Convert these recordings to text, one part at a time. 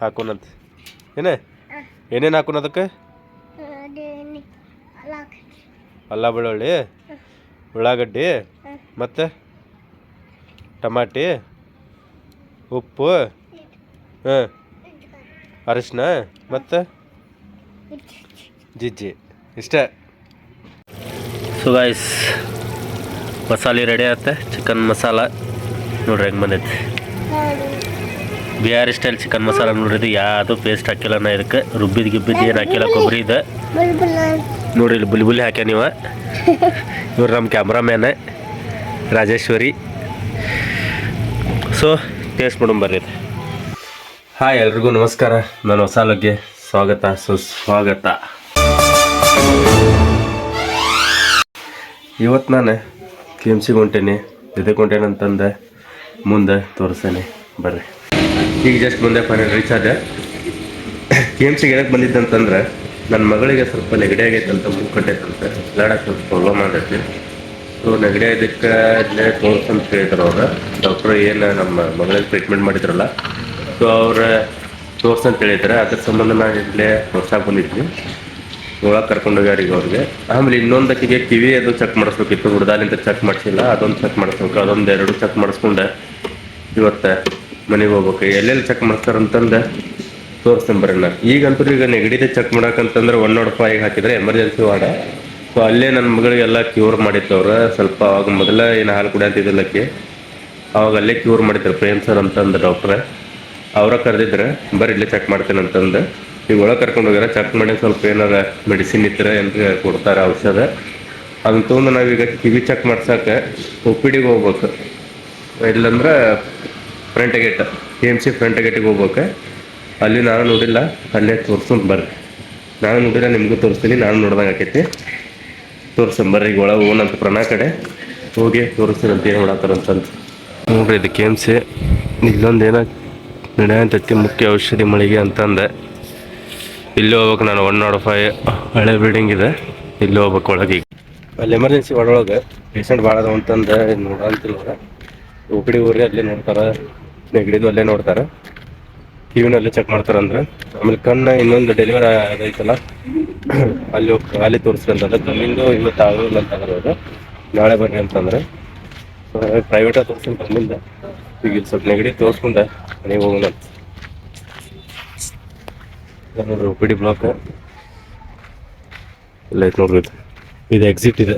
ಹಾಕೋನಂತ. ಏನೇ? ಏನೇನು ಹಾಕೋಣ ಅದಕ್ಕೆ? ಅಲ್ಲ ಬೆಳ್ಳುಳ್ಳಿ, ಉಳ್ಳಾಗಡ್ಡಿ, ಮತ್ತು ಟಮಾಟಿ, ಉಪ್ಪು, ಹಾಂ ಅರಿಶಿನ ಮತ್ತು ಜಿಜ್ಜಿ ಇಷ್ಟೇ. ಸೊ ಗಾಯ್ಸ್ ಮಸಾಲೆ ರೆಡಿ ಆಗುತ್ತೆ. ಚಿಕನ್ ಮಸಾಲ. ನೋಡ್ರಿ ಹೆಂಗೆ ಬಂದೈತಿ. ಬಿಹಾರಿ ಸ್ಟೈಲ್ ಚಿಕನ್ ಮಸಾಲ ನೋಡ್ರಿ, ಯಾವುದು ಪೇಸ್ಟ್ ಹಾಕಿಲ್ಲ ನಾ ಇದಕ್ಕೆ ರುಬ್ಬಿದ ಗಿಬ್ಬಿದ್ದು ಏನು ಹಾಕಿಲ್ಲ, ಕೊಬ್ಬರಿ ಇದೆ. ನೋಡ್ರಿ ಇಲ್ಲಿ ಬುಲಿ ಹಾಕ್ಯ ನೀವು? ಇವ್ರು ನಮ್ಮ ಕ್ಯಾಮ್ರಾಮ್ಯಾನ ರಾಜೇಶ್ವರಿ. ಸೊ ಟೇಸ್ಟ್ ಬರ್ರಿ ಹಾಯ್ ಎಲ್ರಿಗೂ ನಮಸ್ಕಾರ ನಾನು ಹೊಸ ಲಗ್ಗೆ ಸ್ವಾಗತ, ಸುಸ್ವಾಗತ. ಇವತ್ತು ನಾನು ಕೆ ಎಂ ಸಿಗೆ ಹೊಂಟೇನಿ ಎದಕ್ಕೆ ಹೊಂಟೇನಂತಂದೆ, ಮುಂದೆ ತೋರಿಸ್ತೇನೆ ಬರ್ರಿ. ಈಗ ಜಸ್ಟ್ ಮುಂದೆ ಫೈನಲ್ ರೀಚ್ ಆದೆ ಕೆ ಎಂ ಸಿಗೆ ಎದಕ್ಕೆ ಬಂದಿದ್ದಂತಂದ್ರೆ ನನ್ನ ಮಗಳಿಗೆ ಸ್ವಲ್ಪ ನೆಗಡಿ ಆಗೈತಂತ ಮೂಗು ಕಟ್ಟೈತಂತೆ ಲಾಡಕ್ಕೆ ಸ್ವಲ್ಪ ಪ್ರಾಬ್ಲಮ್ ಆಗೈತಿ ಸೊ ನೆಗಡಿ ಆಗಿದ್ದಕ್ಕೆ ಇಲ್ಲೇ ತೋರ್ಸಂತ ಹೇಳಿದ್ರು ಅವ್ರು. ಡಾಕ್ಟ್ರು ಏನು ನಮ್ಮ ಮಗಳಿಗೆ ಟ್ರೀಟ್ಮೆಂಟ್ ಮಾಡಿದ್ರಲ್ಲ. ಸೊ ಅವ್ರ ತೋರ್ಸಂತ ಹೇಳಿದ್ದಾರೆ. ಅದ್ರ ಸಂಬಂಧ ನಾನು ಇಲ್ಲೇ ಹೊಸಾಗಿ ಬಂದಿದ್ವಿ. ಒಳಗೆ ಕರ್ಕೊಂಡು ಹೋಗ್ಯಾರ ಈಗ ಅವ್ರಿಗೆ. ಆಮೇಲೆ ಇನ್ನೊಂದಕ್ಕಿಗೆ ಕಿವಿ ಅದು ಚೆಕ್ ಮಾಡಿಸ್ಬೇಕಿತ್ತು. ಹುಡ್ದಾಲಿಂದ ಚೆಕ್ ಮಾಡಿಸಿಲ್ಲ. ಅದೊಂದು ಚೆಕ್ ಮಾಡಿಸ್ಬೇಕು. ಅದೊಂದು ಎರಡು ಚೆಕ್ ಮಾಡಿಸ್ಕೊಂಡೆ. ಇವತ್ತು. ಮನೆಗೆ ಹೋಗ್ಬೇಕು. ಎಲ್ಲೆಲ್ಲಿ ಚೆಕ್ ಮಾಡ್ತಾರಂತಂದು ನಾನು. ಈಗಂತೂ ಈಗ ನೆಗಡಿದೆ ಚೆಕ್ ಮಾಡಕ್ಕಂತಂದ್ರೆ ಒನ್ ನಾಟ್ ಫೈವ್ ಹಾಕಿದ್ರೆ ಎಮರ್ಜೆನ್ಸಿ ವಾರ್ಡ ಸೊ ಅಲ್ಲೇ ನನ್ನ ಮಗಳಿಗೆಲ್ಲ ಕ್ಯೂರ್ ಮಾಡಿತ್ತವ್ರ ಸ್ವಲ್ಪ ಅವಾಗ ಮೊದಲ ಏನು ಹಾಲು ಕುಡಿಯಂತಿದ್ದಿಲ್ಲಕ್ಕೆ ಅವಾಗ ಅಲ್ಲೇ ಕ್ಯೂರ್ ಮಾಡಿದ್ರು ಪ್ರೇಮ್ ಸರ್ ಅಂತಂದು ಡಾಕ್ಟ್ರೆ ಅವರ ಕರೆದಿದ್ರೆ ಬರ್ರಿ ಇಲ್ಲೇ ಚೆಕ್ ಮಾಡ್ತೇನೆ ಅಂತಂದು. ಈಗ ಒಳಗೆ ಕರ್ಕೊಂಡು ಹೋಗ್ಯಾರ ಚೆಕ್ ಮಾಡಿ ಸ್ವಲ್ಪ ಏನಾರ ಮೆಡಿಸಿನ್ ಇದ್ರೆ ಅಂತ ಕೊಡ್ತಾರೆ ಔಷಧ. ಅದನ್ನ ತೊಗೊಂಡು ನಾವೀಗ ಕಿವಿ ಚೆಕ್ ಮಾಡ್ಸಕ್ಕೆ ಒ ಪಿ ಡಿಗೆ ಹೋಗ್ಬೇಕು. ಇಲ್ಲಂದ್ರೆ front gate K M C front ಗೇಟಿಗೆ ಹೋಗ್ಬೇಕು. ಅಲ್ಲಿ ನಾನು ನೋಡಿಲ್ಲ, ಅಲ್ಲೇ ತೋರ್ಸ್ಕೊಂಡು ಬರ್ರಿ. ನಾನು ನೋಡಿಲ್ಲ, ನಿಮಗೂ ತೋರಿಸ್ತೀನಿ, ನಾನು ನೋಡ್ದಂಗೆ ಆಕೈತಿ. ತೋರ್ಸಂ, ಬರ್ರಿ, ಈಗ ಒಳಗೆ ಹೋಗೋಣಂತ ಪ್ರಣಾ ಕಡೆ. ಹೋಗಿ ತೋರಿಸ್ತೀನಿ ಅಂತ ಏನು ಮಾಡತ್ತಾರಂತಂತ ನೋಡ್ರಿ, ಇದು ಕೆ ಎಂ ಸಿ ಇಲ್ಲೊಂದು ಏನೋ ನಡೆಯಂತೈತಿ, ಮುಖ್ಯ ಔಷಧಿ ಮಳಿಗೆ ಅಂತಂದೆ. ಇಲ್ಲಿ ಹೋಗ್ಬೇಕು ನಾನು ಒನ್ ನಾಟ್ ಫೈವ್ ಹಳೆ ಬಿಲ್ಡಿಂಗ್ ಇದೆ. ಇಲ್ಲಿ ಹೋಗ್ಬೇಕು ಒಳಗೆ ಈಗ. ಅಲ್ಲಿ ಎಮರ್ಜೆನ್ಸಿ ಒಳಗೆ ಪೇಷಂಟ್ ಭಾಳ ಅದಾವ ಅಂತಂದು ನೋಡಂತಿಲ್ಲ ಒ ಪಿ ಡಿ ಊರಿ ಅಲ್ಲಿ ನೋಡ್ತಾರೆ. ನೆಗಡಿದು ಅಲ್ಲೇ ನೋಡ್ತಾರೆ. ಕಿವಿನಲ್ಲೇ ಚೆಕ್ ಮಾಡ್ತಾರಂದ್ರೆ. ಆಮೇಲೆ ಕಣ್ಣು ಇನ್ನೊಂದು ಡೆಲಿವರಿ ಆಗೈತಲ್ಲ. ಅಲ್ಲಿ ಅಲ್ಲಿ ತೋರಿಸ್ಕೊಂತಂದ್ರೆ ಕಣ್ಣಿಂದು ಇವತ್ತು ಆಗೋಲ್ಲ ಅಂತ ಅವರು ನಾಳೆ ಬನ್ನಿ ಅಂತಂದ್ರೆ. ಪ್ರೈವೇಟಾಗಿ ತೋರಿಸ್ಕೊಂಡು ಕಣ್ಣಿಂದ ಈಗ ಇಲ್ಲಿ ಸ್ವಲ್ಪ ನೆಗಡಿ ತೋರಿಸ್ಕೊಂಡೆ. ಮನೆಗೆ ಹೋಗೋಣ ಅಂತ. ನೋಡ್ರಿ ಒ ಪಿ ಡಿ ಬ್ಲಾಕ್ ಇಲ್ಲ ಐತೆ ನೋಡ್ರಿ ಇದು. ಇದು ಎಕ್ಸಿಟ್ ಇದೆ.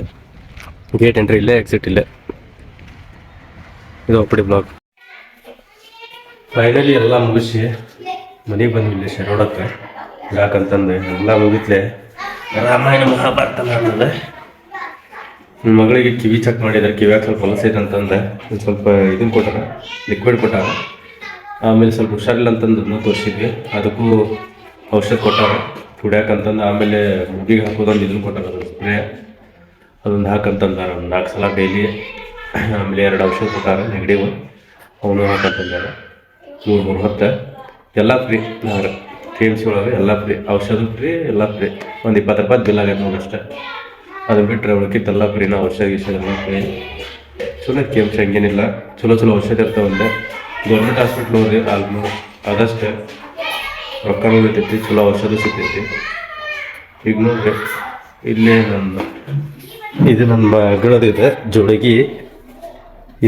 ಗೇಟ್ ಎಂಟ್ರಿ ಇಲ್ಲೇ ಎಕ್ಸಿಟ್ ಇಲ್ಲೇ. ಇದು O P D block finally ಎಲ್ಲ ಮುಗಿಸಿ ಮನೆಗೆ ಬಂದ್ವಿ ಶರೋಡಕ್ಕೆ. ಯಾಕಂತಂದು ಎಲ್ಲ ಮುಗಿತ್ಲೆ ರಾಮಾಯಣ ಮಹಾಭಾರತ ಅಂತಂದೆ ನನ್ನ ಮಗಳಿಗೆ ಕಿವಿ ಚೆಕ್ ಮಾಡಿದ್ದಾರೆ ಕಿವಿಯಾಗ ಸ್ವಲ್ಪ ಹೊಲಸೈತೆ ಅಂತಂದೆ ಸ್ವಲ್ಪ ಇದನ್ನ ಕೊಟ್ಟಾರ ಲಿಕ್ವಿಡ್ ಕೊಟ್ಟಾರ. ಆಮೇಲೆ ಸ್ವಲ್ಪ ಹುಷಾರಿಲ್ಲ ಅಂತಂದು ಅದನ್ನ ತೋರಿಸಿದ್ವಿ. ಅದಕ್ಕೂ ಔಷಧ ಕೊಟ್ಟಾರ. ಕುಡಿಯಾಕಂತಂದು ಆಮೇಲೆ ಮುಗಿಗೆ ಹಾಕೋದೊಂದು ಇದನ್ನು ಕೊಟ್ಟಾರ ಸ್ಪ್ರೇ ಅದೊಂದು ಹಾಕಂತಂದಾರ, ಒಂದು ನಾಲ್ಕು ಸಲ ಡೈಲಿ ಆಮೇಲೆ ಎರಡು ಔಷಧ ಕೊಟ್ಟಾರ ನೆಗಡಿವು ಅವನು ಹಾಕಂತಂದಾರ. ಮೂರು ಮೂರು ಹೊತ್ತು. ಎಲ್ಲ ಫ್ರೀ ನಾವು ಕೆ ಎಂ ಸಿ ಒಳಗೆ ಎಲ್ಲ ಫ್ರೀ ಔಷಧ ಫ್ರೀ ಎಲ್ಲ ಫ್ರೀ ಒಂದು ಇಪ್ಪತ್ತು ರೂಪಾಯಿ ಬಿಲ್ ಆಗೈತೆ ನೋಡಿ ಅಷ್ಟೇ. ಅದು ಬಿಟ್ಟರೆ ಉಳ್ಕಿತ್ತೆಲ್ಲ ನಾವು ಔಷಧ ಗಿಷಧ ಮಾಡ್ತೀವಿ ಫ್ರೀ ಸುಮ್ಮನೆ ಕೆ ಎಂ ಸಿ ಹಂಗೇನಿಲ್ಲ. ಚಲೋ ಚಲೋ ಔಷಧ ಇರ್ತಾವಂದೆ ಗೌರ್ಮೆಂಟ್ ಹಾಸ್ಪಿಟ್ಲ್ ಹೋದ್ರೆ ಆಲ್ಮೋ ಆದಷ್ಟು ರೊಕ್ಕನೂ ಉಳಿತೈತಿ ಚಲೋ ಔಷಧ ಸಿಗ್ತೈತಿ. ಈಗ ನೋಡ್ರಿ, ಇಲ್ಲೇ ನನ್ನ ಇದು ನನ್ನ ಮಗಳದಿದೆ, ಜೋಳಗಿ.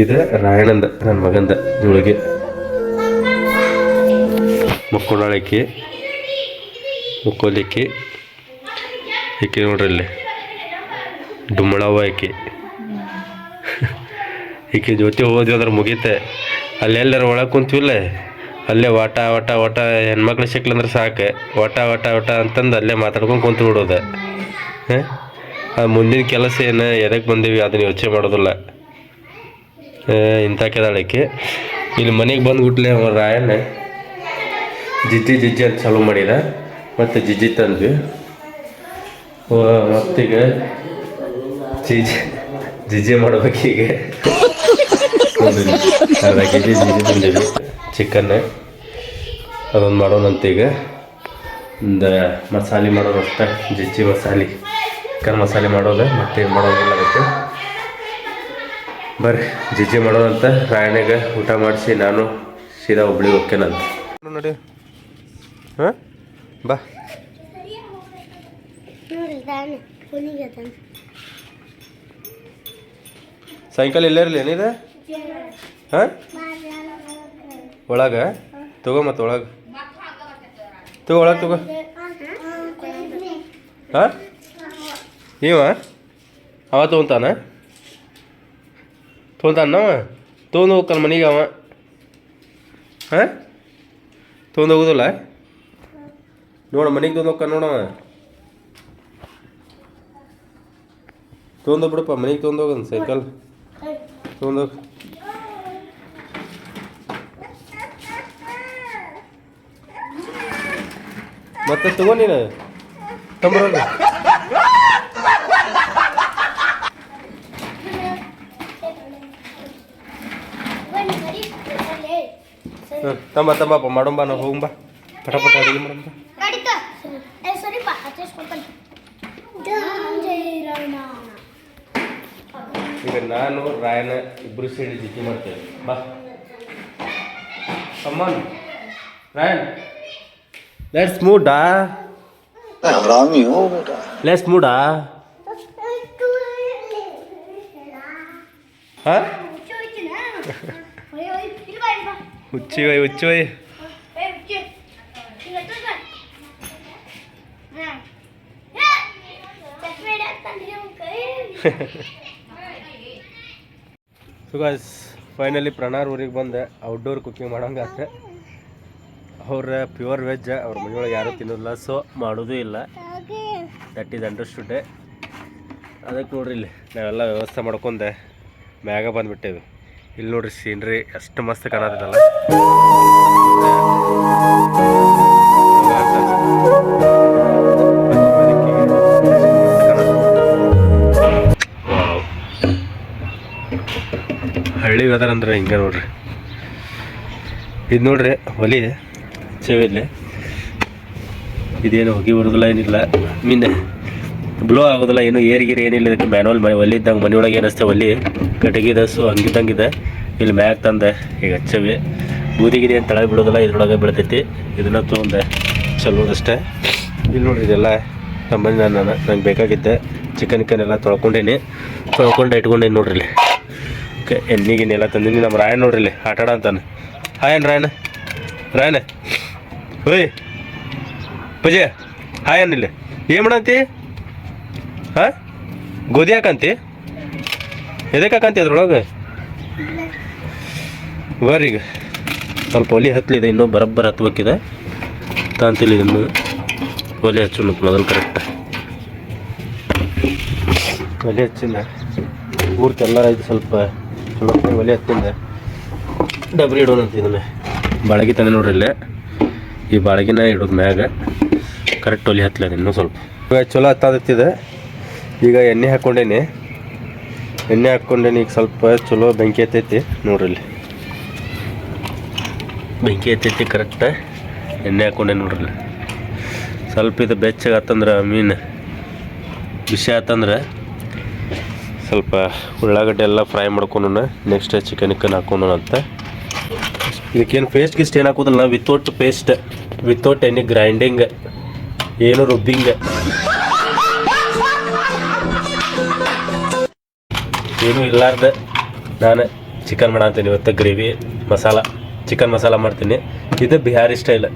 ಇದು ರಾಯಣಂದ ನನ್ನ ಮಗಂದ ಜೋಳಗಿ. ಮುಕ್ಕೊಂಡಾಳಕ್ಕಿ ಮಕ್ಕೋಲಿಕ್ಕೆ. ಈಕೆ ನೋಡ್ರಿ ಇಲ್ಲಿ? ಡುಮ್ಮಳವ ಈಕೆ ಈಕೆ ಜೊತೆ ಹೋದ್ವಿ ಅಂದ್ರೆ ಮುಗೀತೆ. ಅಲ್ಲೆಲ್ಲರ ಒಳಗೆ ಕುಂತೀವಿಲ್ಲ ಅಲ್ಲೇ ವಾಟ ಓಟ ಓಟ ಹೆಣ್ಮಕ್ಳು ಸಿಕ್ಲಂದ್ರೆ ಸಾಕು. ಓಟ ಓಟ ಓಟ ಅಂತಂದು ಅಲ್ಲೇ ಮಾತಾಡ್ಕೊಂಡು ಕುಂತು ಬಿಡೋದು. ಹಾಂ? ಮುಂದಿನ ಕೆಲಸ ಏನು? ಎದಕ್ಕೆ ಬಂದೀವಿ? ಅದನ್ನು ಯೋಚನೆ ಮಾಡೋದಿಲ್ಲ. ಇಂಥ ಕೆದಾಳಕ್ಕೆ ಇಲ್ಲಿ ಮನೆಗೆ ಬಂದುಬಿಟ್ಲೆ ರಾಯಣ್ಣ. ಜಿಜ್ಜಿ ಜಿಜ್ಜಿ ಅಂತ ಚಾಲೂ ಮಾಡಿದ. ಮತ್ತು ಜಿಜ್ಜಿ ತಂದ್ವಿ. ಮತ್ತೀಗ ಜಿಜ್ಜಿ ಜಿಜ್ಜಿ ಮಾಡ್ಬೇಕೀಗ ಅರ್ಧ ಕೆ ಜಿ ಜಿಜ್ಜಿ ತಂದೀವಿ ಚಿಕನ್ ಅದೊಂದು ಮಾಡೋಣಂತ ಈಗ. ಒಂದು ಮಸಾಲೆ ಮಾಡೋದು ಅಷ್ಟೇ. ಜಿಜ್ಜಿ ಮಸಾಲೆ. ಚಿಕನ್ ಮಸಾಲೆ ಮಾಡೋದು, ಮತ್ತೆ ಏನು ಮಾಡೋದಿಲ್ಲ ಅದಕ್ಕೆ. ಬರ್ರಿ, ಜಿಜ್ಜಿ ಮಾಡೋದಂತ ರಾಯಣಿಗೆ ಊಟ ಮಾಡಿಸಿ, ನಾನು ಸೀದಾ ಹುಬ್ಳಿಗೆ ಹೋಗ್ತೇನಂತ. ನೋಡಿ ಹಾಂ? ಬಾ. ಸಾಯಂಕಾಲ ಇಲ್ಲೇ ಇರಲಿ ಏನಿದೆ? ಹಾಂ? ಒಳಗೆ? ತಗೋ ಮತ್ತೆ ಒಳಗೆ. ತಗೋ ಒಳಗೆ ತಗೋ. ಹಾಂ? ಇವ ಅವ ತೊಗೊಂತಾನ? ತೊಗೊಂತಾನವ ತೊಗೊಂಡು ಹೋಗ್ತಾನ ಮನೆಗೆ ಅವ? ಹಾಂ? ತೊಗೊಂಡು ಹೋಗುದಿಲ್ಲ? ನೋಡ ಮನೆಗೆ ತೊಗೊಂಡು ನೋಡ. ತೊಗೊಂಡು ಬಿಡಪ್ಪ ಮನೆಗೆ ತೊಗೊಂಡು ಹೋಗನ್ ಸೈಕಲ್ ತೊಂದೋಗ ಮತ್ತೆ ತಗೋ ನೀನು. ತಂಬರೋದು ಹ್ಮ್, ತಂಬ ತಂಬಪ್ಪ ಮಾಡೋಂಬ ನಾವು ಹೋಗಂಬ. ಪಟ ಪಟ ಅಡುಗೆ ಮಾಡೋಂಬ. ಈಗ ನಾನು ರಾಯನ ಇಬ್ಬರು ಸೇರಿ ಜಿತಿ ಮಾಡ್ತೇವೆ. ಬಾ. Come on Ryan. ಲೆಟ್ಸ್ ಮೂಡಾ ಲೆಟ್ಸ್ ಮೂಡಾ ಹಾಂ? ಹುಚ್ಚಿ. ವೈ ಹುಚ್ಚಿ. ವೈ ಸೊ ಗಾಯ್ಸ್ ಫೈನಲಿ ಪ್ರಣಾರ್ ಊರಿಗೆ ಬಂದೆ. ಔಟ್ಡೋರ್ ಕುಕಿಂಗ್ ಮಾಡೋಂಗೆ ಅವರ ಪ್ಯೂರ್ ವೆಜ್ ಅವ್ರ ಮನೆಯೊಳಗೆ ಯಾರೂ ತಿನ್ನೋದಿಲ್ಲ. ಸೊ ಮಾಡೋದೂ ಇಲ್ಲ. ದಟ್ ಈಸ್ ಅಂಡರ್ಸ್ಟುಡ್ ಅದಕ್ಕೆ ನೋಡ್ರಿ ಇಲ್ಲಿ, ನಾವೆಲ್ಲ ವ್ಯವಸ್ಥೆ ಮಾಡ್ಕೊಂಡೆ. ಮ್ಯಾಗ ಬಂದ್ಬಿಟ್ಟೇವಿ. ಇಲ್ಲಿ ನೋಡ್ರಿ ಸೀನ್ರಿ ಎಷ್ಟು ಮಸ್ತ್ ಕಾಣತ್ತದಲ್ಲ. ಹಳ್ಳಿ ವೆದರ್ ಅಂದ್ರೆ ಹಿಂಗೆ ನೋಡ್ರಿ. ಇದು ನೋಡ್ರಿ, ಒಲಿ ಚೆವಿಲ್ಲಿ ಇದೇನು ಹೋಗಿ ಬರೋದಿಲ್ಲ, ಏನಿಲ್ಲ. ಮೀನು ಬ್ಲೋ ಆಗೋದಿಲ್ಲ, ಏನು ಏರಿಗಿರಿ ಏನಿಲ್ಲ. ಇದಕ್ಕೆ ಮ್ಯಾನುವಲ್ ಮನೆ, ಒಲಿ ಇದ್ದಂಗೆ ಮನೆಯೊಳಗೆ ಏನಿಸ್ತೆ ಒಲಿ. ಕಟಗಿದ ಸೊ ಹಂಗಿದ್ದಂಗಿದೆ ಇಲ್ಲಿ ಮ್ಯಾಗ್ ತಂದೆ, ಈಗ ಹಚ್ಚವಿ ಬೂದಿಗಿರಿ ಏನು ತಳ ಬಿಡೋದಿಲ್ಲ, ಇದ್ರೊಳಗೆ ಬಿಡ್ತೈತಿ ಇದನ್ನ ತೊಗೊಂಡೆ ಚಲೋದಷ್ಟೇ ಇಲ್ಲಿ ನೋಡ್ರಿ, ಇದೆಲ್ಲ ನಮ್ಮನೆ ನಾನು ನಂಗೆ ಬೇಕಾಗಿದ್ದೆ. ಚಿಕನ್ ಕಿಕನ್ ಎಲ್ಲ ತೊಳ್ಕೊಂಡೇನಿ. ತೊಳ್ಕೊಂಡು ಇಟ್ಕೊಂಡೇನಿ ನೋಡ್ರಿ ಎಣ್ಣಿಗೆ ಎಲ್ಲ ತಂದಿನಿ ನಮ್ಮ ರಾಯಣ್ಣ ನೋಡ್ರಿ ಇಲ್ಲಿ, ಆಟ ಆಡ ಅಂತಾನೆ. ಹಾಯನ್ ರಾಯಣ್ಣ. ರಾಯಣ್ಣ. ಓಯ್. ಪೂಜೆ. ಹಾಯನ್ ಇಲ್ಲಿ. ಏನು ಮಾಡಂತಿ? ಹಾಂ? ಗೋಧಿ ಹಾಕಂತಿ? ಎದಕ್ಕೆ ಹಾಕಂತಿ ಅದ್ರೊಳಗೆ? ಬರ್ರಿ ಈಗ. ಸ್ವಲ್ಪ ಒಲಿ ಹತ್ತಲಿದೆ ಇನ್ನೂ ಬರಬ್ಬರ ಹತ್ಬೇಕಿದೆ. ತಾಂತಿಲ್ಲ ಇದನ್ನು ಒಲೆ ಹಚ್ಚು ಮತ್ತು ಮೊದಲು ಕರೆಕ್ಟ್ ಒಲೆ ಹಚ್ಚಿಲ್ಲ. ಊರ್ಕೆಲ್ಲ ಇದು ಸ್ವಲ್ಪ ಚಲೋ ಒಲೆ ಹತ್ತಿಂದ. ಡಬ್ರಿ ಇಡೋಣ ಅಂತ ಇದನ್ನ ಬಾಳಗಿ ತಂದೆ ನೋಡ್ರಿ ಇಲ್ಲೇ ಈ ಬಾಳಗಿನ ಇಡೋದು ಮ್ಯಾಗ ಕರೆಕ್ಟ್ ಒಲಿ ಹತ್ತಲ ಇನ್ನೂ ಸ್ವಲ್ಪ. ಇವಾಗ ಚಲೋ ಹತ್ತಾದತ್ತಿದೆ ಈಗ ಎಣ್ಣೆ ಹಾಕ್ಕೊಂಡೇನಿ ಎಣ್ಣೆ ಹಾಕ್ಕೊಂಡೇನಿ ಈಗ ಸ್ವಲ್ಪ ಚಲೋ ಬೆಂಕಿ ಎತ್ತೈತಿ ನೋಡ್ರಿ ಇಲ್ಲಿ. ಬೆಂಕಿ ಎತ್ತೈತಿ ಕರೆಕ್ಟ ಎಣ್ಣೆ ಹಾಕ್ಕೊಂಡೇನಿ ನೋಡ್ರಿ ಇಲ್ಲಿ. ಸ್ವಲ್ಪ ಇದು ಬೆಚ್ಚಗೆ ಆತಂದ್ರೆ ಮೀನು ಬಿಸಿ ಆತಂದ್ರೆ ಸ್ವಲ್ಪ ಉಳ್ಳಾಗಡ್ಡೆ ಎಲ್ಲ ಫ್ರೈ ಮಾಡ್ಕೊಂಡು ನೆಕ್ಸ್ಟ್ ಚಿಕನ್ ಇಕನ್ ಹಾಕೊಂಡು ಅಂತ. ಇದಕ್ಕೇನು ಪೇಸ್ಟ್ ಗಿಸ್ಟ್ ಏನು ಹಾಕೋದಿಲ್ಲ without paste without any grinding ಏನು ರುಬ್ಬಿಂಗ್. ಏನು ಇಲ್ಲಾರ್ದ ನಾನು ಚಿಕನ್ ಮಾಡಂತೀನಿ ಇವತ್ತು ಗ್ರೇವಿ ಮಸಾಲ ಚಿಕನ್ ಮಸಾಲ ಮಾಡ್ತೀನಿ. ಇದು ಬಿಹಾರಿ ಸ್ಟೈಲ್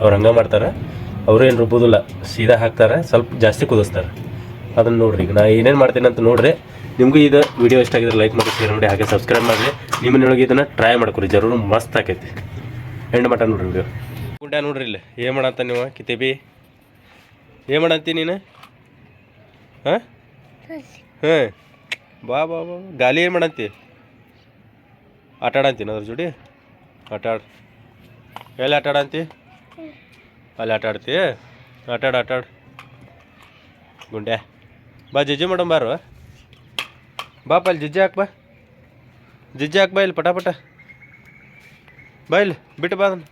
ಅವ್ರು ಹಂಗೆ ಮಾಡ್ತಾರೆ. ಅವರು ಏನು ರುಬ್ಬೋದಿಲ್ಲ. ಸೀದಾ ಹಾಕ್ತಾರೆ, ಸ್ವಲ್ಪ ಜಾಸ್ತಿ ಕುದಿಸ್ತಾರೆ. ಅದನ್ನು ನೋಡ್ರಿ ಈಗ. ನಾ ಏನೇನು ಮಾಡ್ತೀನಿ ಅಂತ ನೋಡ್ರಿ. ನಿಮಗೂ ಇದು ವಿಡಿಯೋ ಇಷ್ಟ ಆಗಿದ್ರೆ ಲೈಕ್ ಮಾಡಿ ಶೇರ್ ಮಾಡಿ, ಹಾಗೆ ಸಬ್ಸ್ಕ್ರೈಬ್ ಮಾಡಿ ನಿಮ್ಮ ಮನೆಯೊಳಗೆ ಇದನ್ನು ಟ್ರೈ ಮಾಡ್ಕೊರಿ ಜರೂರು ಮಸ್ತ್ ಆಕೈತಿ. ಹೆಣ್ಣು ಮಟ ನೋಡ್ರಿ ವಿಡಿಯೋ ಗುಂಡ ನೋಡ್ರಿ ಇಲ್ಲಿ. ಏನು ಮಾಡಂತ ನೀವು, ಕಿತೇಬಿ? ಏನು ಮಾಡಂತಿ ನೀನು? ಹಾಂ? ಹಾಂ. ಬಾ ಬಾ ಬಾ ಗಾಲಿ ಏನು ಮಾಡಂತಿ? ಆಟ ಆಡಂತೀನಿ ಅದ್ರ ಜೋಡಿ? ಆಟ ಎಲ್ಲಿ ಆಟ ಆಡಂತಿ? ಅಲ್ಲಿ ಆಟ ಆಡ್ತಿ? ಆಟಾಡು ಆಟಾಡು ಆಟ ಗುಂಡ್ಯಾ. ಬಾ ಜಜ್ಜಿ ಮೇಡಮ್ ಬಾರು. ಬಾಪ ಅಲ್ಲಿ ಜಿಜ್ಜಿ ಹಾಕ್ ಬಾ ಜಿಜ್ಜಿ ಹಾಕ್ ಬಾ ಇಲ್ಲಿ ಪಟ ಪಟ ಬಾ ಇಲ್ಲಿ ಬಿಟ್ಟು ಬಾ ಅದನ್ನ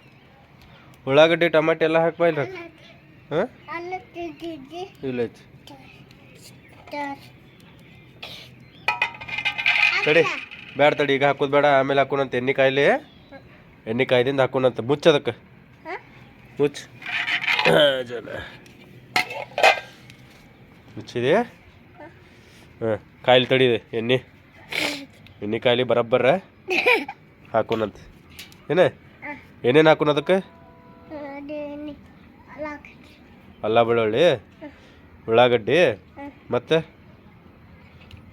ಉಳ್ಳಾಗಡ್ಡಿ ಟಮಾಟೆ ಎಲ್ಲ ಹಾಕ್ ಬಾ ಇಲ್ಲಿ ಹಾಂ ಇಲ್ಲ ಐತಿ ತಡಿ ಬೇಡ ತಡಿ ಈಗ ಹಾಕೋದು ಬೇಡ ಆಮೇಲೆ ಹಾಕೋಣಂತ ಎಣ್ಣೆ ಕಾಯಿಲಿ ಎಣ್ಣೆ ಕಾಯ್ದಿಂದ ಹಾಕೋಣಂತ ಮುಚ್ಚದಕ್ಕೆ ಮುಚ್ಚ ಜನ ಮುಚ್ಚಿದೆ ಹಾಂ ಕಾಯಿಲೆ ತಡಿದೆ ಎಣ್ಣೆ. ಎಣ್ಣೆ ಕಾಯಿಲೆ ಬರಬ್ಬರ. ಹಾಕೋಣಂತ. ಏನ? ಏನೇನು ಹಾಕೋಣ ಅದಕ್ಕೆ? ಅಲ್ಲ ಬೆಳ್ಳುಳ್ಳಿ ಉಳ್ಳಾಗಡ್ಡಿ ಮತ್ತು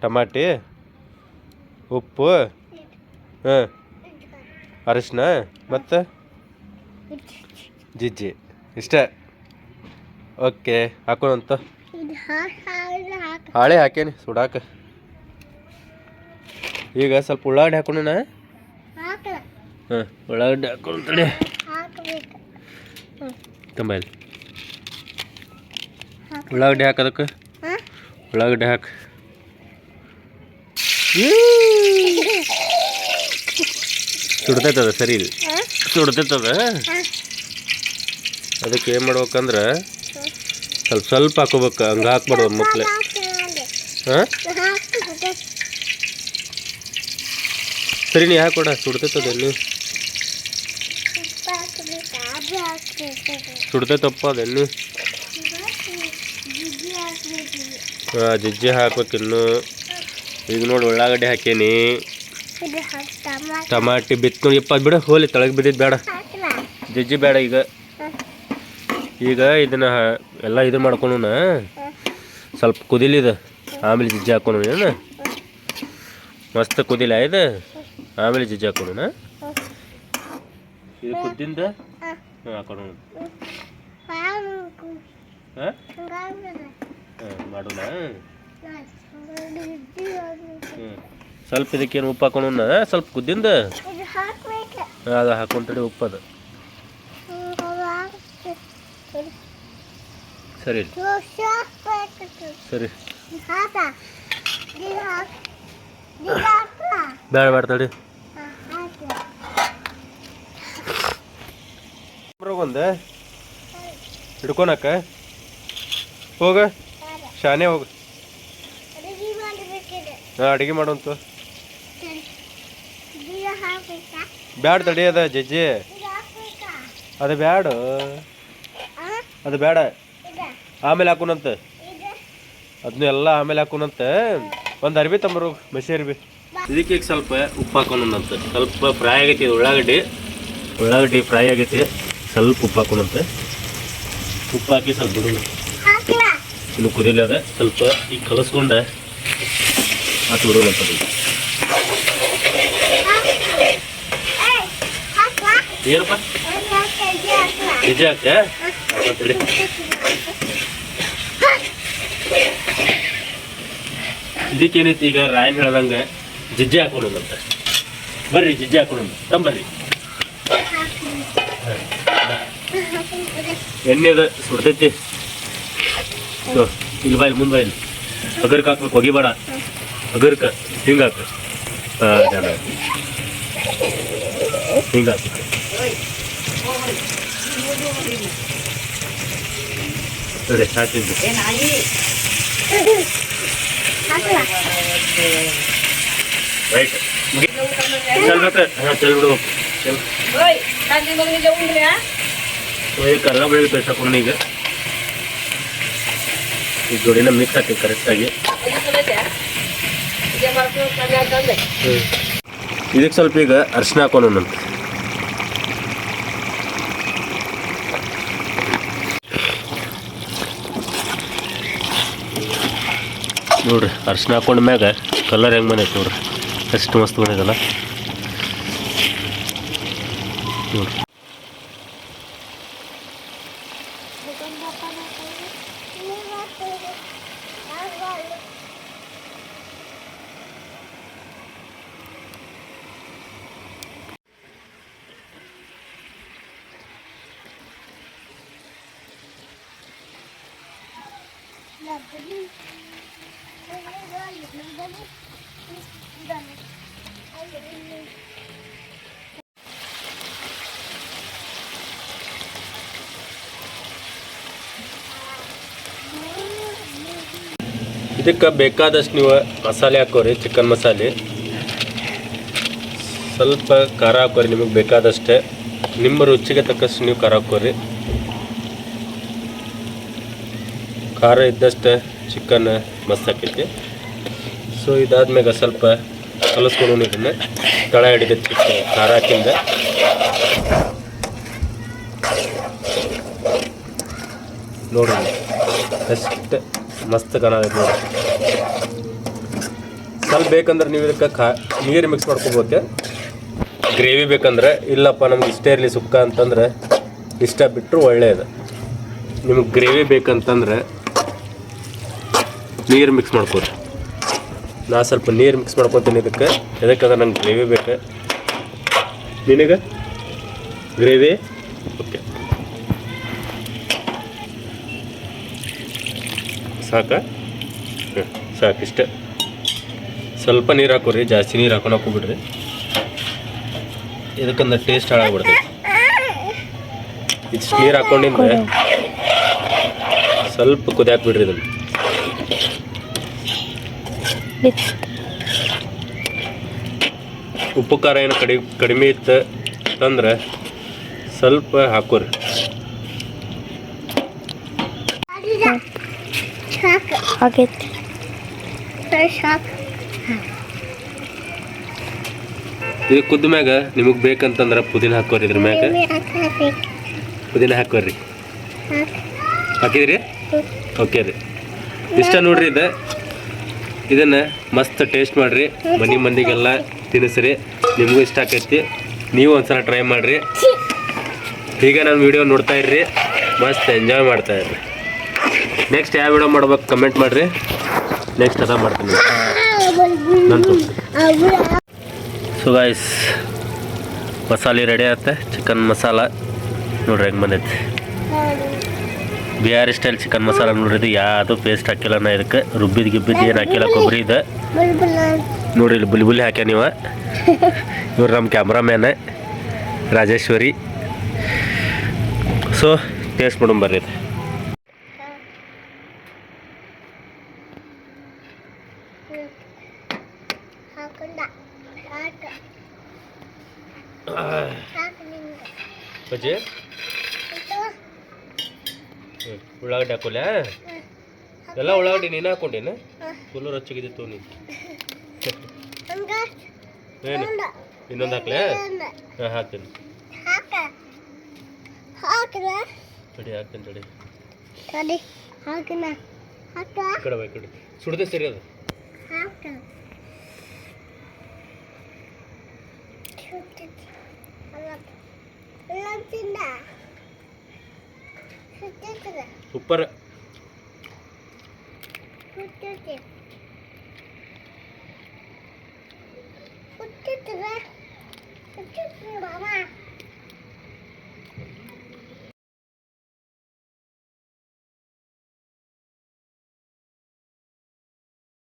ಟಮಾಟಿ ಉಪ್ಪು ಹಾಂ ಅರಿಶಿನ ಮತ್ತು ಜಿಜ್ಜಿ. ಇಷ್ಟ. ಓಕೆ ಹಾಕೋಣಂತ. ಹಾಳೆ ಹಾಕೇನಿ ಸುಡಾಕ. ಈಗ ಸ್ವಲ್ಪ ಉಳ್ಳಾಗಡ್ಡಿ ಹಾಕೋಣ ಹಾಂ ಉಳ್ಳಾಗಡ್ಡಿ ತುಂಬ ಇಲ್ಲಿ. ಉಳ್ಳಾಗಡ್ಡಿ ಹಾಕೋದಕ್ಕೆ ಉಳ್ಳಾಗಡ್ಡೆ ಹಾಕು. ಸುಡ್ತೈತದ ಸರಿ ಇದು ಸುಡ್ತೈತದ? ಅದಕ್ಕೆ ಏನು ಮಾಡ್ಬೇಕಂದ್ರೆ ಸ್ವಲ್ಪ ಸ್ವಲ್ಪ ಹಾಕೋಬೇಕು, ಹಂಗೆ ಹಾಕ್ಬಾರ್ದು ಮಕ್ಕಳೆ ಹಾಂ? ಸರಿ, ನೀ ಹಾಕೊಡ, ಸುಡ್ತೈತದ ಎಲ್ಲಿ ಸುಡ್ತೈತಪ್ಪ ಅದೆಲ್ಲಿ? ಹಾಂ, ಜಜ್ಜಿ ಹಾಕ್ಬೇಕು ಇನ್ನು. ಈಗ ನೋಡಿ, ಉಳ್ಳಾಗಡ್ಡಿ ಹಾಕೇನಿ. ಟಮಾಟಿ ಬಿತ್ತು ನೋಡಿ ಇಪ್ಪ ಬಿಡು, ಹೋಲಿ, ತಳಗೆ ಬಿದ್ದಿದ್ದು ಬೇಡ. ಜಜ್ಜಿ ಬೇಡ ಈಗ. ಈಗ ಇದನ್ನ ಎಲ್ಲ ಇದು ಮಾಡ್ಕೊಂಡು ಸ್ವಲ್ಪ ಕುದಿಲಿದ ಆಮೇಲೆ ಜಿಜ್ಜಿ ಹಾಕೋಣ ಏನು? ಮಸ್ತ್ ಕುದಿಲ ಇದು. ಆಮೇಲೆ ಜಿಜ್ಜಿ ಹಾಕೋಣ ಇದು ಕುದ್ದಿಂದ? ಹಾಕೊಂಡು ಹಾಕೋಣ ಮಾಡೋಣ? ಸ್ವಲ್ಪ ಇದಕ್ಕೇನು ಉಪ್ಪು ಹಾಕೋಣ ಸ್ವಲ್ಪ ಕುದ್ದಿಂದ? ಅದು ಉಪ್ಪು ಅದು ಸರಿ. ಸರಿ. ಬೇಡ ಬೇಡ ತಡಿ. ಒಂದು ಹಿಡ್ಕೊನಕ್ಕ. ಹೋಗ. ಶಾನೆ ಹೋಗ. ಹಾಂ, ಅಡುಗೆ ಮಾಡೋಂತು ಬ್ಯಾಡ ತಡಿ, ಅದ ಜಜ್ಜಿ. ಅದು ಬ್ಯಾಡ. ಅದು ಬೇಡ ಆಮೇಲೆ ಹಾಕೋಣಂತ ಅದನ್ನ ಎಲ್ಲ ಆಮೇಲೆ ಹಾಕೋಣಂತ ಒಂದು ಅರ್ಬಿ ತಂಬರು ಮೆಸಿ ಅರ್ಬಿ ಇದಕ್ಕೆ ಈಗ ಸ್ವಲ್ಪ ಉಪ್ಪು ಹಾಕೋಣಂತ ಸ್ವಲ್ಪ ಫ್ರೈ ಆಗೈತಿ ಇದು ಉಳ್ಳಾಗಡ್ಡಿ. ಉಳ್ಳಾಗಡ್ಡಿ ಫ್ರೈ ಆಗೈತಿ ಸ್ವಲ್ಪ ಉಪ್ಪು ಹಾಕೋಣಂತ ಉಪ್ಪು ಹಾಕಿ ಸ್ವಲ್ಪ ಬಿಡೋಣ ಇನ್ನು ಕುದಿಲಿ ಅದ. ಸ್ವಲ್ಪ ಈಗ ಕಲಸ್ಕೊಂಡ ಹಾಕಿ ಬಿಡೋಣಂತ. ಏನಪ್ಪ? ನಿಜ ಹಾಕ ಹಾಕಂತೇಳಿ ಇದಕ್ಕೇನೈತಿ ಈಗ ರಾಯನ್ ಹೇಳ್ದಂಗೆ ಜಿಜ್ಜೆ ಹಾಕೋಣಂತ ಬರ್ರಿ ಜಿಜ್ಜೆ ಹಾಕೋಣ ತಂಬರ್ರಿ ಎಣ್ಣೆ ಅದ ಸುಡ್ತೈತಿ. ಸೊ, ಇಲ್ಲಿ ಬಾಯಿಲ್ ಮುಂದೆ ಬಾಯಿಲ್ ಅಗರ್ಕ್ ಹಾಕ್ಬೇಕು ಹೊಗಿಬೇಡ. ಅಗರ್ಕ ಹಿಂಗೆ ಹಾಕು. ಹಾಂ ಜನ. ಹಿಂಗೆ ಹಾಕ್ಬೇಕು ಸರಿ ಹಾಕಿದ್ದು. ರೈಟ್ ಹಾಂ ಚಲ್ ಬೆಳ್ಳಿ ಪೇಸ್ಟ್ ಹಾಕೊಂಡು ಈಗ ಈ ಜೋಡಿನ ಮಿಕ್ಸ್ ಹಾಕಿ ಕರೆಕ್ಟಾಗಿ ಇದಕ್ಕೆ ಸ್ವಲ್ಪ ಈಗ ಅರ್ಶಿನ ಹಾಕೋಣ ನೋಡ್ರಿ ಅರ್ಶಿನ ಹಾಕೊಂಡ ಮ್ಯಾಗ ಕಲರ್ ಹೆಂಗೆ ಬಂದೈತೆ ನೋಡ್ರಿ. ಎಷ್ಟು ಮಸ್ತ್ ಬಂದಿದಲ್ಲ ನೋಡ್ರಿ. ಇದಕ್ಕೆ ಬೇಕಾದಷ್ಟು ನೀವು ಮಸಾಲೆ ಹಾಕೋರಿ ಚಿಕನ್ ಮಸಾಲೆ. ಸ್ವಲ್ಪ ಖಾರ ಹಾಕೋರಿ, ನಿಮಗೆ ಬೇಕಾದಷ್ಟೇ. ನಿಮ್ಮ ರುಚಿಗೆ ತಕ್ಕಷ್ಟು ನೀವು ಖಾರ ಹಾಕೋರಿ. ಖಾರ ಇದ್ದಷ್ಟೇ ಚಿಕನ್ ಮಸ್ತ್ ಹಾಕೈತಿ ಸೊ ಇದಾದ್ಮ್ಯಾಗ ಸ್ವಲ್ಪ ಕಲಸ್ಕೊಂಡು ಇದನ್ನು. ತಳ ಹಿಡಿದ ಚಿಕನ್ ಖಾರ ಹಾಕಿಂದ. ನೋಡ್ರಿ ಎಷ್ಟು ಮಸ್ತ್ ಕಾಣತೈತಿ ನೋಡ್ರಿ ಸ್ವಲ್ಪ ಬೇಕಂದ್ರೆ ನೀವು ಇದಕ್ಕೆ ಖಾ, ನೀರು ಮಿಕ್ಸ್ ಮಾಡ್ಕೋಬೋಕೆ ಗ್ರೇವಿ ಬೇಕಂದ್ರೆ ಇಲ್ಲಪ್ಪ, ನಮ್ಗೆ ಇಷ್ಟೇ ಇರಲಿ ಸುಕ್ಕ ಅಂತಂದ್ರೆ ಇಷ್ಟ ಬಿಟ್ಟರು ಒಳ್ಳೆಯದು ನಿಮ್ಗೆ ಗ್ರೇವಿ ಬೇಕಂತಂದ್ರೆ ನೀರು ಮಿಕ್ಸ್ ಮಾಡ್ಕೊರಿ. ನಾ ಸ್ವಲ್ಪ ನೀರು ಮಿಕ್ಸ್ ಮಾಡ್ಕೊತೀನಿ ಇದಕ್ಕೆ. ಎದಕ್ಕಂದ್ರೆ ನಂಗೆ ಗ್ರೇವಿ ಬೇಕು. ನಿನಗೆ? ಗ್ರೇವಿ ಓಕೆ ಸಾಕಾ? ಹಾಂ ಸಾಕು ಇಷ್ಟೇ. ಸ್ವಲ್ಪ ನೀರು ಹಾಕೋರಿ ಜಾಸ್ತಿ ನೀರು ಹಾಕೊಂಡು ಹಾಕೋಬಿಡ್ರಿ ಇದಕ್ಕಂದ್ರೆ ಟೇಸ್ಟ್ ಹಾಳಾಗ್ಬಿಡ್ತೈತಿ. ಇಷ್ಟು ನೀರು ಹಾಕೊಂಡಿಂದ ಸ್ವಲ್ಪ ಕುದಿಯಾಕ್ಬಿಡ್ರಿ ಇದನ್ನು. ಉಪ್ಪು ಖಾರ ಏನು ಕಡಿ ಕಡಿಮೆ ಇತ್ತು ಅಂದ್ರೆ ಸ್ವಲ್ಪ ಹಾಕೋರಿ. ಆಗೈತಿ ಇದು ಕುದ್ದ ಮ್ಯಾಗ ನಿಮಗೆ ಬೇಕಂತಂದ್ರೆ ಪುದೀನ ಹಾಕೋರಿ ಇದ್ರ ಮ್ಯಾಗ. ಪುದೀನ ಹಾಕೋರಿ ಹಾಕು. ಹಾಕಿದ್ರಿ ಓಕೆ ರೀ. ಇಷ್ಟ ನೋಡ್ರಿ ಇದು. ಇದನ್ನು ಮಸ್ತ್ ಟೇಸ್ಟ್ ಮಾಡಿರಿ. ಮನೆ ಮಂದಿಗೆಲ್ಲ ತಿನ್ನಿಸ್ರಿ. ನಿಮಗೂ ಇಷ್ಟ ಆಕೈತಿ. ನೀವು ಒಂದ್ಸಲ ಟ್ರೈ ಮಾಡಿರಿ. ಈಗ ನಾನು ವಿಡಿಯೋ ನೋಡ್ತಾ ಇರ್ರಿ. ಮಸ್ತ್ ಎಂಜಾಯ್ ಮಾಡ್ತಾ ಇರ್ರಿ. ನೆಕ್ಸ್ಟ್ ಯಾವ ವಿಡಿಯೋ ಮಾಡ್ಬೇಕು ಕಮೆಂಟ್ ಮಾಡಿರಿ. ನೆಕ್ಸ್ಟ್ ಅದ ಮಾಡ್ತೀನಿ. ಸೊ ಗಾಯ್ಸ್ ಮಸಾಲೆ ರೆಡಿ ಆಗುತ್ತೆ. ಚಿಕನ್ ಮಸಾಲ. ನೋಡ್ರಿ ಹೆಂಗೆ ಬಂದೈತಿ. ಬಿಹಾರಿ ಸ್ಟೈಲ್ ಚಿಕನ್ ಮಸಾಲ ನೋಡ್ರಿ, ಯಾವುದು ಪೇಸ್ಟ್ ಹಾಕಿಲ್ಲ ನಾ ಇದಕ್ಕೆ ರುಬ್ಬಿದ ಗಿಬ್ಬಿದ್ದು ಏನು ಹಾಕಿಲ್ಲ, ಕೊಬ್ಬರಿ ಇದೆ. ನೋಡ್ರಿ ಇಲ್ಲಿ ಬುಲಿ ಬುಲಿ ಹಾಕ್ಯ ನೀವು? ಇವ್ರು ನಮ್ಮ ಕ್ಯಾಮ್ರಾಮ್ಯಾನ ರಾಜೇಶ್ವರಿ. ಸೊ ಟೇಸ್ಟ್ ಮಾಡೋಣ ಬರ್ರಿ ಇದು ಹಾಕೊಂಡ ಸಾಕು ಸಾಕು ನಿಂಗೆ ಬಜ್ಜಿ ಇದು ಹ್ಞೂ ಉಳ್ಳಾಗಡ್ಡಿ ಹಾಕೋಲ್ಲ ಎಲ್ಲ ಉಳ್ಳಾಗಡ್ಡಿ ನೀನು ಹಾಕೊಂಡೇನ? ಫುಲ್ಲು ರೊಚ್ಚಿಗಿದ್ದಿತ್ತು ನೀನು. ಏನು? ಇನ್ನೊಂದು ಹಾಕ್ಲೇ? ಹಾಂ ಹಾಕ್ತೀನಿ. ತಡಿ ಹಾಕ್ತೀನಿ ತಡಿ. ತಡಿ. ಹಾಕಿನ. ಹಾಕ ಈ ಕಡೆ ಬಾ ಈ ಕಡೆ. ಸುಡ್ದೆ ಸರಿ ಅದು. ಹಾಕ. super. Putih, putih, putih, putih, putih,